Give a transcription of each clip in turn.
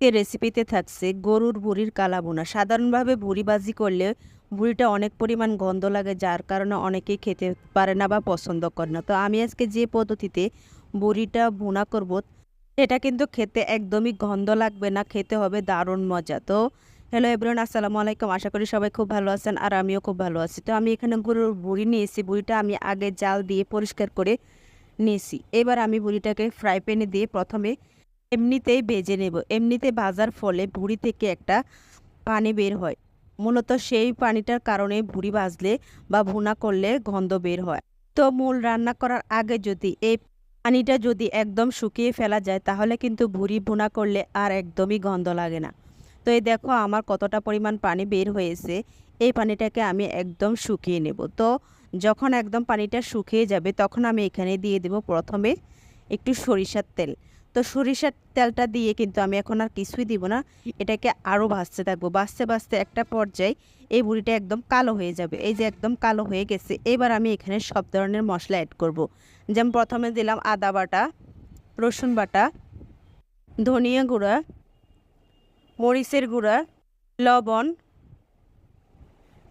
এই রেসিপিতে থাকছে গরুর বুড়ির কালা বোনা সাধারণভাবে বুড়ি ভাজি করলে বুড়িটা অনেক পরিমাণ গন্ধ লাগে, যার কারণে অনেকেই খেতে পারে না বা পছন্দ করে না। তো আমি আজকে যে পদ্ধতিতে বুড়িটা ভুনা করব এটা কিন্তু খেতে একদমই গন্ধ লাগবে না, খেতে হবে দারুণ মজা। তো হ্যালো এভরিওয়ান আসসালামু আলাইকুম। আশা করি সবাই খুব ভালো আছেন আর আমিও খুব ভালো আছি। তো আমি এখানে গরুর বুড়ি নিয়েছি বুড়িটা আমি আগে জাল দিয়ে পরিষ্কার করে নিয়েছি। এবার আমি বুড়িটাকে ফ্রাই প্যানে দিয়ে প্রথমে এমনিতেই বেজে নেব। এমনিতে ভাজার ফলে ভুড়ি থেকে একটা পানি বের হয়। মূলত সেই পানিটার কারণে ভুড়ি ভাজলে বা ভুনা করলে গন্ধ বের হয়। তো মূল রান্না করার আগে যদি এই পানিটা যদি একদম শুকিয়ে ফেলা যায়, তাহলে কিন্তু ভুড়ি ভুনা করলে আর একদমই গন্ধ লাগে না। তো এই দেখো আমার কতটা পরিমাণ পানি বের হয়েছে। এই পানিটাকে আমি একদম শুকিয়ে নেব। তো যখন একদম পানিটা শুকিয়ে যাবে, তখন আমি এখানে দিয়ে দেব প্রথমে একটু সরিষার তেল। তো সরিষার তেলটা দিয়ে কিন্তু আমি এখন আর কিছুই দিব না। এটাকে আরও ভাজতে থাকব। ভাজতে ভাজতে একটা পর্যায়ে এই বুড়িটা একদম কালো হয়ে যাবে। এই যে একদম কালো হয়ে গেছে। এবার আমি এখানে সব ধরনের মশলা অ্যাড করব। যেমন প্রথমে দিলাম আদা বাটা, রসুন বাটা, ধনিয়া গুঁড়া, মরিচের গুঁড়া, লবণ,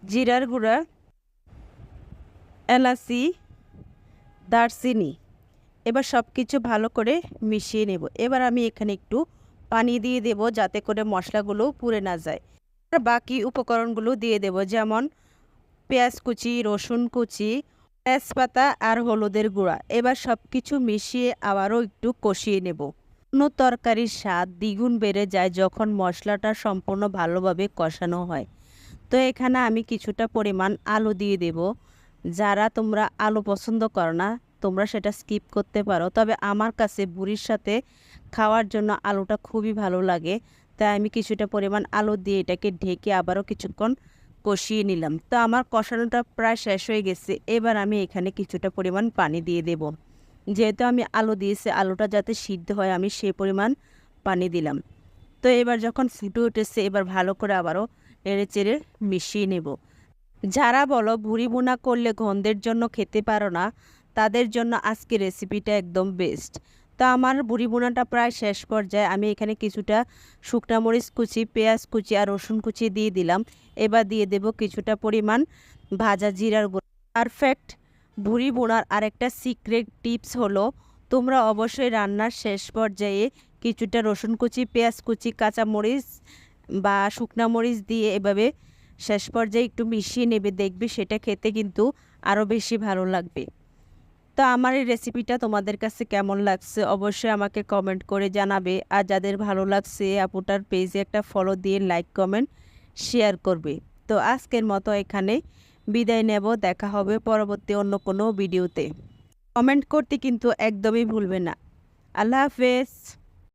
জিরার গুঁড়া, এলাচি, দারচিনি। এবার সব কিছু ভালো করে মিশিয়ে নেব। এবার আমি এখানে একটু পানি দিয়ে দেব যাতে করে মশলাগুলো পুড়ে না যায়। বাকি উপকরণগুলো দিয়ে দেব, যেমন পেঁয়াজ কুচি, রসুন কুচি, তেজপাতা আর হলুদের গুঁড়া। এবার সব কিছু মিশিয়ে আবারও একটু কষিয়ে নেব। কোনো তরকারির স্বাদ দ্বিগুণ বেড়ে যায় যখন মশলাটা সম্পূর্ণ ভালোভাবে কষানো হয়। তো এখানে আমি কিছুটা পরিমাণ আলু দিয়ে দেব। যারা তোমরা আলু পছন্দ করো না তোমরা সেটা স্কিপ করতে পারো। তবে আমার কাছে বুড়ির সাথে খাওয়ার জন্য আলুটা খুবই ভালো লাগে। তাই আমি কিছুটা পরিমাণ আলু দিয়ে এটাকে ঢেকে আবারও কিছুক্ষণ কষিয়ে নিলাম। তো আমার কষানোটা প্রায় শেষ হয়ে গেছে। এবার আমি এখানে কিছুটা পরিমাণ পানি দিয়ে দেব। যেহেতু আমি আলু দিয়েছি, আলুটা যাতে সিদ্ধ হয়, আমি সেই পরিমাণ পানি দিলাম। তো এবার যখন ফুটে উঠেছে, এবার ভালো করে আবারও নেড়ে চেড়ে মিশিয়ে নেব। যারা বলো ভুড়ি বোনা করলে গন্ধের জন্য খেতে পারো না তাদের জন্য আজকে রেসিপিটা একদম বেস্ট তো আমার বুড়ি বোনাটা প্রায় শেষ পর্যায়ে আমি এখানে কিছুটা শুকনা মরিচ কুচি, পেঁয়াজ কুচি আর রসুন কুচি দিয়ে দিলাম। এবার দিয়ে দেব কিছুটা পরিমাণ ভাজা জিরার গুঁড়ো। পারফেক্ট ভুড়ি বোনার আরেকটা সিক্রেট টিপস হলো, তোমরা অবশ্যই রান্নার শেষ পর্যায়ে কিছুটা রসুন কুচি, পেঁয়াজ কুচি, কাঁচা মরিচ বা শুকনা মরিচ দিয়ে এভাবে শেষ পর্যায়ে একটু মিশিয়ে নেবে। দেখবে সেটা খেতে কিন্তু আরও বেশি ভালো লাগবে। তো আমার এই রেসিপিটা তোমাদের কাছে কেমন লাগছে অবশ্যই আমাকে কমেন্ট করে জানাবে। আর যাদের ভালো লাগছে আপুটার পেজে একটা ফলো দিয়ে লাইক কমেন্ট শেয়ার করবে। তো আজকের মতো এখানে বিদায় নেব। দেখা হবে পরবর্তী অন্য কোনো ভিডিওতে কমেন্ট করতে কিন্তু একদমই ভুলবে না। আল্লাহ হাফেজ।